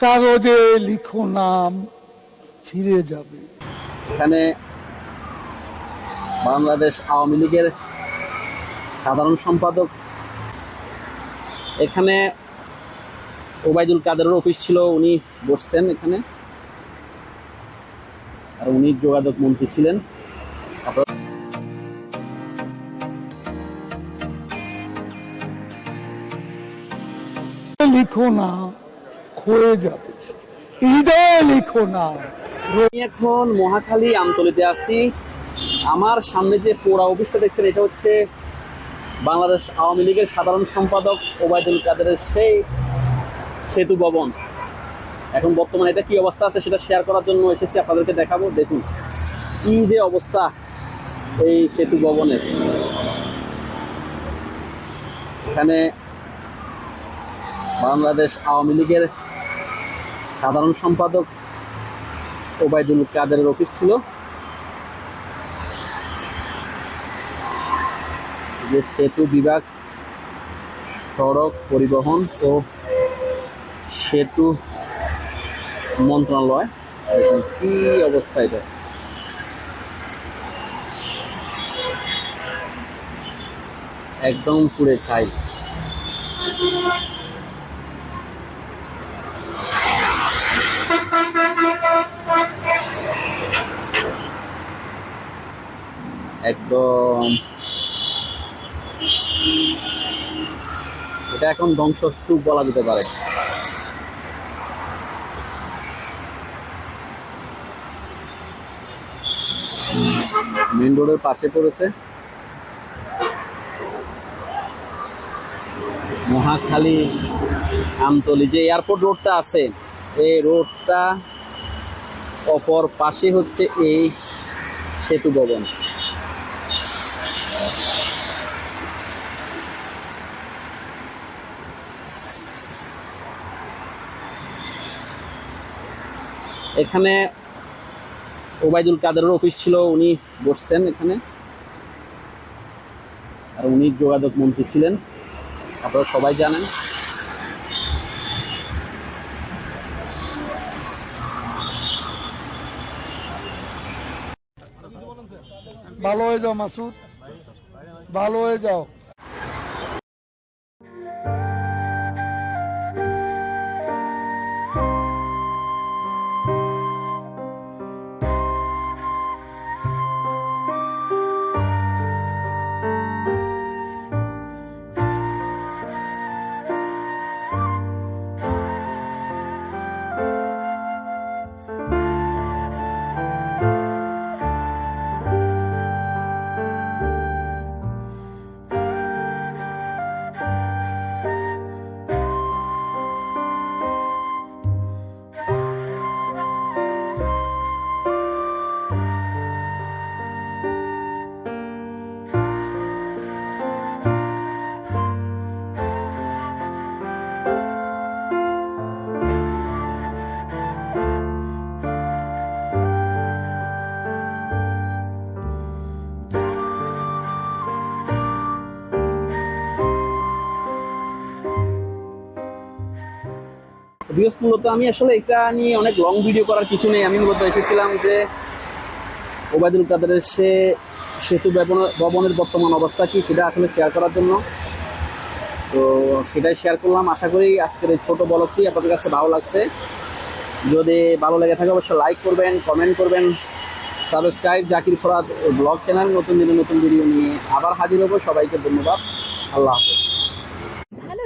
কাগজে লিখো নাম ছিঁড়ে যাবে। এখানে বাংলাদেশ আওয়ামী লীগের সাধারণ সম্পাদক। এখানে ওবায়দুল কাদেরের অফিস ছিল উনি বসতেন এখানে। আর উনি যোগাযোগ মন্ত্রী ছিলেন। লিখো না ক্ষয়ে যাবে। হৃদয়ে লিখো না। এখন মহাখালী আমতলিতে আছি। আমার সামনে যে পোড়া অফিসটা দেখছেন, এটা হচ্ছে বাংলাদেশ আওয়ামী লীগের সাধারণ সম্পাদক ওবায়দুল কাদেরের সেই সেতু ভবন। এখন বর্তমানে এটা কি অবস্থা আছে সেটা শেয়ার করার জন্য এসেছি, আপনাদেরকে দেখাবো। দেখুন, কি যে অবস্থা এই সেতু ভবনের। এখানে বাংলাদেশ আওয়ামী লীগের সাধারণ সম্পাদক ওবায়দুল কাদেরের অফিস ছিল। যে সেতু বিভাগ, সড়ক পরিবহন ও সেতু মন্ত্রণালয়। কি অবস্থা এটা? একদম পুড়ে ছাই। একদম। এটা এখন ধ্বংসস্তূপ বলা যেতে পারে। মেন রোডের পাশে পড়েছে। মহাখালী আমতলি যে এয়ারপোর্ট রোডটা আছে এই রোডটা অপর পাশে হচ্ছে এই সেতু ভবন। এখানে ওবায়দুল কাদেরের অফিস ছিল, উনি বসতেন এখানে। আর উনি যোগাযোগ মন্ত্রী ছিলেন, আপনারা সবাই জানেন। ভালো হয়ে যাও মাসুদ। ভালো হয়ে যাও। মূলত আমি আসলে এটা নিয়ে অনেক লং ভিডিও করার কিছু নেই। আমি মূলত এসেছিলাম যে ওবায়দুল কাদেরের সে সেতু ভবন- ভবনের বর্তমান অবস্থা কি সেটা আসলে শেয়ার করার জন্য। তো সেটাই শেয়ার করলাম। আশা করি আজকের এই ছোট বলকটি আপনাদের কাছে ভালো লাগছে। যদি ভালো লেগে থাকে অবশ্যই লাইক করবেন কমেন্ট করবেন subscribe Zakir Farad blog channel নতুন দিনে নতুন ভিডিও নিয়ে আবার হাজির হব। সবাইকে ধন্যবাদ। আল্লাহ হাফেজ।